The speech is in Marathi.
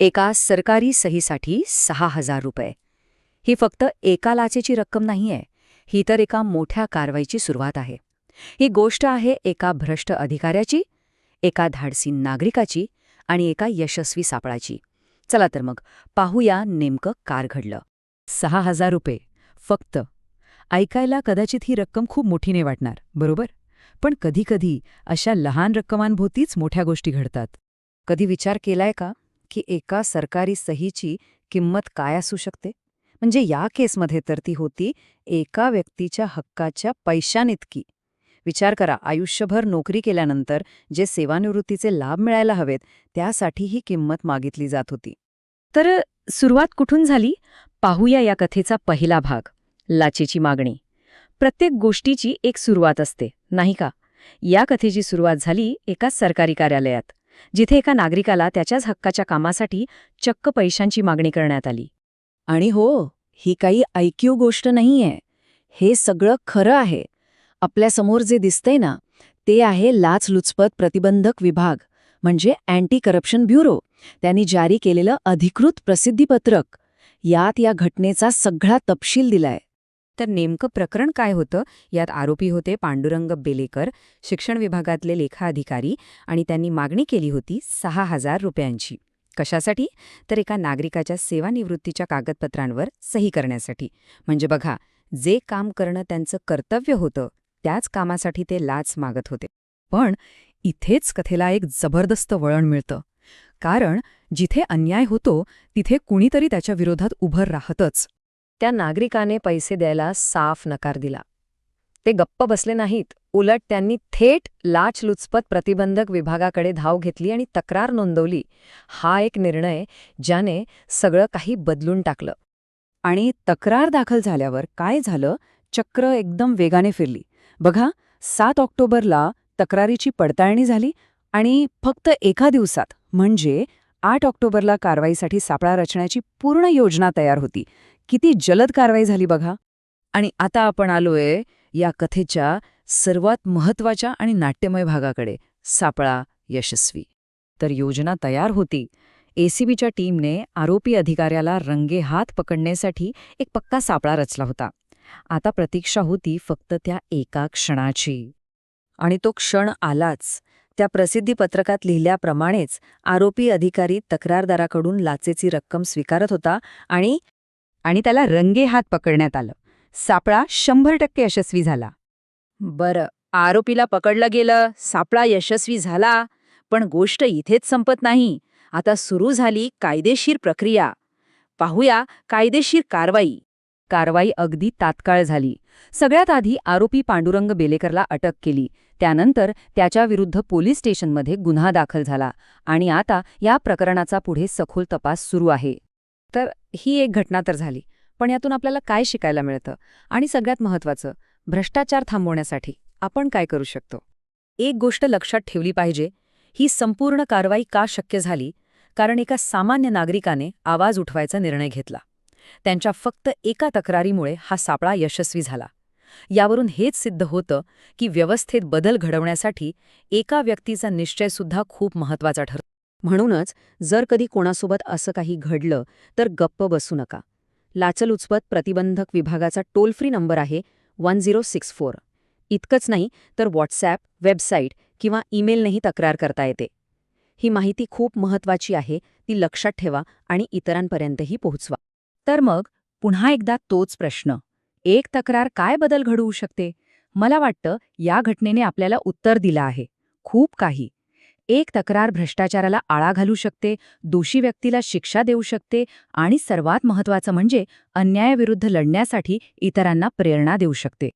एका सरकारी सहीसाठी सहा हजार रुपये. ही फक्त एका लाचेची रक्कम नाहीये ही तर एका मोठ्या कारवाईची सुरुवात आहे. ही गोष्ट आहे एका भ्रष्ट अधिकाऱ्याची एका धाडसी नागरिकाची आणि एका यशस्वी सापळाची. चला तर मग पाहूया नेमकं कार घडलं. सहा हजार रुपये फक्त. ऐकायला कदाचित ही रक्कम खूप मोठीने वाटणार बरोबर? पण कधीकधी अशा लहान रक्कमांभोवतीच मोठ्या गोष्टी घडतात. कधी विचार केलाय का? की एका सरकारी सहीची किंमत काय असू शकते? म्हणजे या केसमध्ये तर ती होती एका व्यक्तीच्या हक्काच्या पैशानितकी विचार करा आयुष्यभर नोकरी केल्यानंतर जे सेवानिवृत्तीचे लाभ मिळायला हवेत त्यासाठी ही किंमत मागितली जात होती. तर सुरुवात कुठून झाली? पाहूया या कथेचा पहिला भाग लाचेची मागणी. प्रत्येक गोष्टीची एक सुरुवात असते नाही का? या कथेची सुरुवात झाली एका सरकारी कार्यालयात. जिथे एका नागरिकाला त्याच्याच हक्काच्या कामासाठी चक्क पैशांची मागणी करण्यात आली. आणि हो ही काही ऐक्यू गोष्ट नाहीये. हे सगळं खरं आहे. आपल्यासमोर जे दिसतंय ना ते आहे लाचलुचपत प्रतिबंधक विभाग म्हणजे अँटी करप्शन ब्युरो. त्यांनी जारी केलेलं अधिकृत प्रसिद्धीपत्रक. यात या घटनेचा सगळा तपशील दिलाय. तर नेमकं प्रकरण काय होतं? यात आरोपी होते पांडुरंग बेलेकर शिक्षण विभागातले लेखा अधिकारी आणि त्यांनी मागणी केली होती सहा हजार रुपयांची. कशासाठी? तर एका नागरिकाच्या सेवानिवृत्तीच्या कागदपत्रांवर सही करण्यासाठी. म्हणजे बघा जे काम करणं त्यांचं कर्तव्य होतं त्याच कामासाठी ते लाच मागत होते. पण इथेच कथेला एक जबरदस्त वळण मिळतं. कारण जिथे अन्याय होतो तिथे कुणीतरी त्याच्या विरोधात उभं राहतच. त्या नागरिकाने पैसे द्यायला साफ नकार दिला. ते गप्प बसले नाहीत. उलट त्यांनी थेट लाचलुचपत प्रतिबंधक विभागाकडे धाव घेतली आणि तक्रार नोंदवली. हा एक निर्णय ज्याने सगळं काही बदलून टाकलं. आणि तक्रार दाखल झाल्यावर काय झालं? चक्र एकदम वेगाने फिरली. बघा सात ऑक्टोबरला तक्रारीची पडताळणी झाली आणि फक्त एका दिवसात म्हणजे आठ ऑक्टोबरला कारवाईसाठी सापळा रचण्याची पूर्ण योजना तयार होती. किती जलद कारवाई झाली बघा. आणि आता आपण आलोय या कथेच्या सर्वात महत्त्वाच्या आणि नाट्यमय भागाकडे. सापळा यशस्वी. तर योजना तयार होती. एसीबीच्या टीमने आरोपी अधिकाऱ्याला रंगे हात पकडण्यासाठी एक पक्का सापळा रचला होता. आता प्रतीक्षा होती फक्त त्या एका क्षणाची. आणि तो क्षण आलाच. त्या प्रसिद्धीपत्रकात लिहिल्याप्रमाणेच आरोपी अधिकारी तक्रारदाराकडून लाचेची रक्कम स्वीकारत होता आणि आणि त्याला रंगेहात पकडण्यात आलं. सापळा शंभर टक्के यशस्वी झाला. बरं आरोपीला पकडलं गेलं सापळा यशस्वी झाला पण गोष्ट इथेच संपत नाही. आता सुरू झाली कायदेशीर प्रक्रिया. पाहूया कायदेशीर कारवाई. कारवाई अगदी तात्काळ झाली. सगळ्यात आधी आरोपी पांडुरंग बेलेकरला अटक केली. त्यानंतर त्याच्याविरुद्ध पोलीस स्टेशनमध्ये गुन्हा दाखल झाला आणि आता या प्रकरणाचा पुढे सखोल तपास सुरू आहे. तर ही एक घटना तर झाली पण यातून आपल्याला काय शिकायला मिळतं? आणि सगळ्यात महत्वाचं भ्रष्टाचार थांबवण्यासाठी आपण काय करू शकतो? एक गोष्ट लक्षात ठेवली पाहिजे ही संपूर्ण कारवाई का शक्य झाली? कारण एका सामान्य नागरिकाने आवाज उठवायचा निर्णय घेतला. त्यांच्या फक्त एका तक्रारीमुळे हा सापळा यशस्वी झाला. यावरून हेच सिद्ध होतं की व्यवस्थेत बदल घडवण्यासाठी एका व्यक्तीचा निश्चयसुद्धा खूप महत्त्वाचा ठरतो. म्हणूनच जर कधी कोणासोबत असं काही घडलं तर गप्प बसू नका. लाचलुचपत प्रतिबंधक विभागाचा टोल फ्री नंबर आहे वन झिरो सिक्स फोर. इतकंच नाही तर व्हॉट्सॲप वेबसाईट किंवा ईमेलनेही तक्रार करता येते. ही माहिती खूप महत्वाची आहे ती लक्षात ठेवा आणि इतरांपर्यंतही पोहोचवा. तर मग पुन्हा एकदा तोच प्रश्न. एक तक्रार काय बदल घडवू शकते? मला वाटतं या घटनेने आपल्याला उत्तर दिलं आहे. खूप काही. एक तक्रार भ्रष्टाचाराला आळा घालू शकते दोषी व्यक्तीला शिक्षा देऊ शकते आणि सर्वात महत्त्वाचं म्हणजे अन्यायाविरुद्ध लढण्यासाठी इतरांना प्रेरणा देऊ शकते.